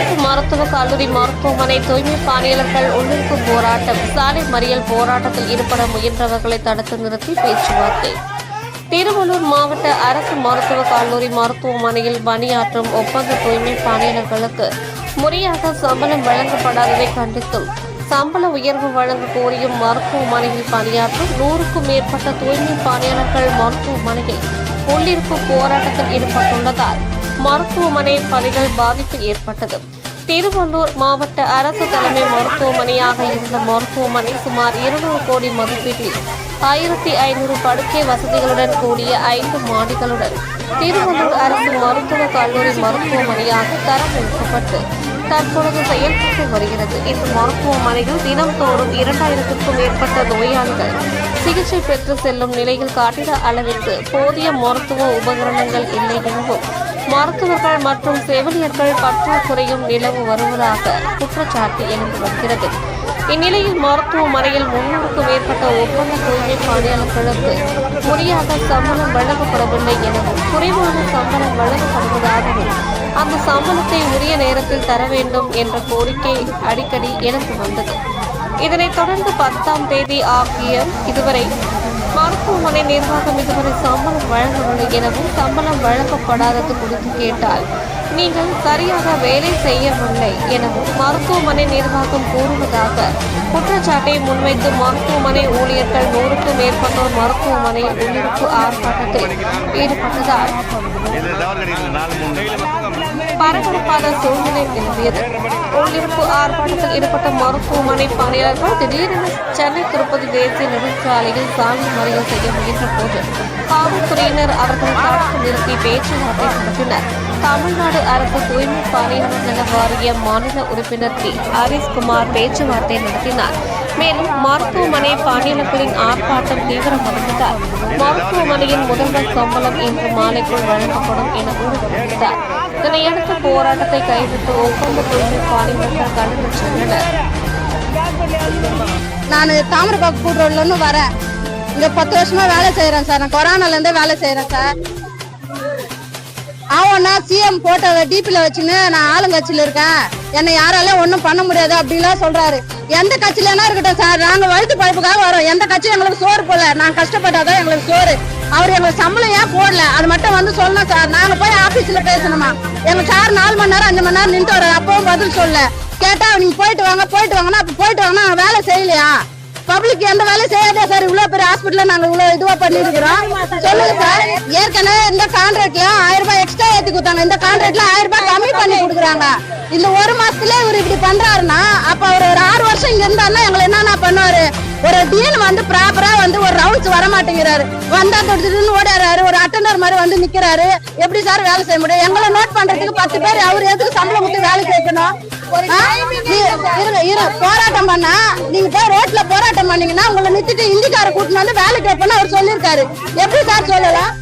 அரசு மருத்துவக் கல்லூரி மருத்துவமனை தூய்மை பணியாளர்கள் உள்ளிருப்பு போராட்டம் சாலை மறியல் போராட்டத்தில் ஈடுபட முயன்றவர்களை தடுத்து நிறுத்தி பேச்சுவார்த்தை. திருவள்ளூர் மாவட்ட அரசு மருத்துவக் கல்லூரி மருத்துவமனையில் பணியாற்றும் ஒப்பந்த தூய்மை பணியாளர்களுக்கு முறையாக சம்பளம் வழங்கப்படாததை கண்டித்தும் சம்பள உயர்வு வழங்க கோரியும் மருத்துவமனையில் பணியாற்றும் நூறுக்கும் மேற்பட்ட தூய்மை பணியாளர்கள் மருத்துவமனையில் உள்ளிருப்பு போராட்டத்தில் ஈடுபட்டுள்ளதால் மருத்துவமனை பணிகள் பாதிப்பு ஏற்பட்டது. திருவள்ளூர் மாவட்ட அரசு தலைமை மருத்துவமனையாக இருந்த மருத்துவமனை சுமார் இருநூறு கோடி மதிப்பீட்டில் ஆயிரத்தி ஐநூறு படுக்கை வசதிகளுடன் கூடிய ஐந்து மாடிகளுடன் திருவள்ளூர் அரசு மருத்துவக் கல்லூரி மருத்துவமனையாக தரம் உயர்த்தப்பட்டு தற்பொழுது செயல்பட்டு வருகிறது. இந்த மருத்துவமனையில் தினம்தோறும் இரண்டாயிரத்திற்கும் மேற்பட்ட நோயாளிகள் சிகிச்சை பெற்று செல்லும் நிலையில் காட்டிட அளவிற்கு போதிய மருத்துவ உபகரணங்கள் இல்லை எனவும் மருத்துவர்கள் மற்றும் செவிலியர்கள் பற்றாக்குறையும் நிலவு வருவதாக குற்றச்சாட்டு எழுந்து வருகிறது. இந்நிலையில் மருத்துவமனையில் முன்னூறுக்கும் மேற்பட்ட ஒப்பந்த தூய்மை பணியாளர்களுக்கு முறையாக சம்பளம் வழங்கப்படவில்லை எனவும் குறைவான சம்பளம் வழங்கப்படுவதாகவும் அந்த சம்பளத்தை உரிய நேரத்தில் தர வேண்டும் என்ற கோரிக்கை அடிக்கடி எழுந்து வந்தது. இதனைத் தொடர்ந்து பத்தாம் தேதி ஆகிய இதுவரை மருத்துவமனை நிர்வாகம் இதுவரை சம்பளம் வழங்கவில்லை எனவும் சம்பளம் வழங்கப்படாதது குறித்து கேட்டால் நீங்கள் சரியாக வேலை செய்யவில்லை எனவும் மருத்துவமனை நிர்வாகம் கூறுவதாக குற்றச்சாட்டை முன்வைத்து மருத்துவமனை ஊழியர்கள் நூறுக்கும் மேற்பட்டோர் மருத்துவமனையில் உள்ளிருப்பு ஆர்ப்பாட்டத்தில் ஈடுபட்டதால். இது டவர் சூழ்நிலை நிலவியது. உள்ளிருப்பு ஆர்ப்பாட்டத்தில் ஈடுபட்ட மருத்துவமனை பணியாளர்கள் திடீரென சென்னை திருப்பதி தேசிய நெடுஞ்சாலையில் சாலை மறியல் செய்ய முயன்ற போது காவல்துறையினர் அவர்களை தடுத்து நிறுத்தி பேச்சுவார்த்தை நடத்தினர். தமிழ்நாடு அரசு தூய்மை பணியாளர் நல வாரிய மாநில உறுப்பினர் பி. ஹரிஸ்குமார் பேச்சுவார்த்தை நடத்தினார். மேலும் மருத்துவமனை பணியாளர்களின் ஆர்ப்பாட்டம் தீவிரமடைந்ததால் மருத்துவமனையின் முதல்வர் சம்பளம் இன்று மாலைக்குள் வழங்கப்படும் என உறுதியளித்தார். இதனையடுத்து போராட்டத்தை கைவிட்டு ஒப்பந்த தூய்மை நான் தாமிரபாக்கம் கூட்டு வரேன். இங்க பத்து வருஷமா வேலை செய்யறேன் சார். நான் கொரோனால இருந்தே வேலை செய்யறேன் சார். அவனா சிஎம் போட்டோவை டிபில வச்சுன்னு நான் ஆளுங்கட்சியில இருக்கேன். என்னை யாராலையும் ஒன்றும் பண்ண முடியாது அப்படின்லாம் சொல்றாரு. எந்த கட்சியிலனா இருக்கட்டும் சார். நாங்க வயிற்று பழப்புக்காக வரோம். எந்த கட்சியும் எங்களுக்கு சோறு போடல. நாங்க கஷ்டப்பட்டாதான் எங்களுக்கு சோறு. அவர் எங்களுக்கு சம்பளம் ஏன் போடல? அது மட்டும் வந்து சொல்லணும் சார். நாங்க போய் ஆபீஸ்ல பேசணுமா? எங்க சார் நாலு மணி நேரம் அஞ்சு மணி நேரம் நின்று வர அப்பவும் பதில் சொல்ல. கேட்டா நீங்க போயிட்டு வாங்க போயிட்டு வாங்கன்னா அப்ப போயிட்டு வாங்கன்னா வேலை செய்யலையா? பப்ளிக் எந்த வேலையும் செய்யாதே சார். இவ்வளவு பெரிய ஹாஸ்பிட்டல நாங்க இவ்வளவு இதுவா பண்ணிருக்கிறோம். சொல்லுங்க சார். ஏற்கனவே இந்த கான்ட்ராக்ட்ல ஆயிரம் ரூபாய் எக்ஸ்ட்ரா ஏத்தி கொடுத்தாங்க. இந்த கான்ட்ராக்ட்ல ஆயிரம் ரூபாய் கம்மி பண்ணி கொடுக்குறாங்க. இந்த ஒரு மாசத்துல இவர் இப்படி பண்றாருன்னா அப்ப அவர் ஒரு ஆறு வருஷம் இங்க இருந்தாருன்னா எங்களை என்னென்ன பண்ணுவாரு? ஒரு டீன் வந்து ப்ராப்பரா வந்து ஒரு ரவுண்ட்ஸ் வர மாட்டேங்கிறாரு வந்தா தொட்டுன்னு ஓடிறாரு ஒரு அட்டண்டர் மாதிரி வந்து நிக்கிறாரு. எப்படி சார் வேலை செய்ய முடியும்? எங்களை நோட் பண்றதுக்கு பத்து பேர் அவர் எதுக்கு சம்பளம் கொடுத்து இருங்க இரு போராட்டம் பண்ணா நீங்க போய் ரோட்ல போராட்டம் பண்ணீங்கன்னா உங்களை நிறுத்திட்டு இந்திக்கார கூட்டிட்டு வந்து வேலைக்கு வைப்பேன்னு அவர் சொல்லியிருக்காரு. எப்படி சார் சொல்லலாம்?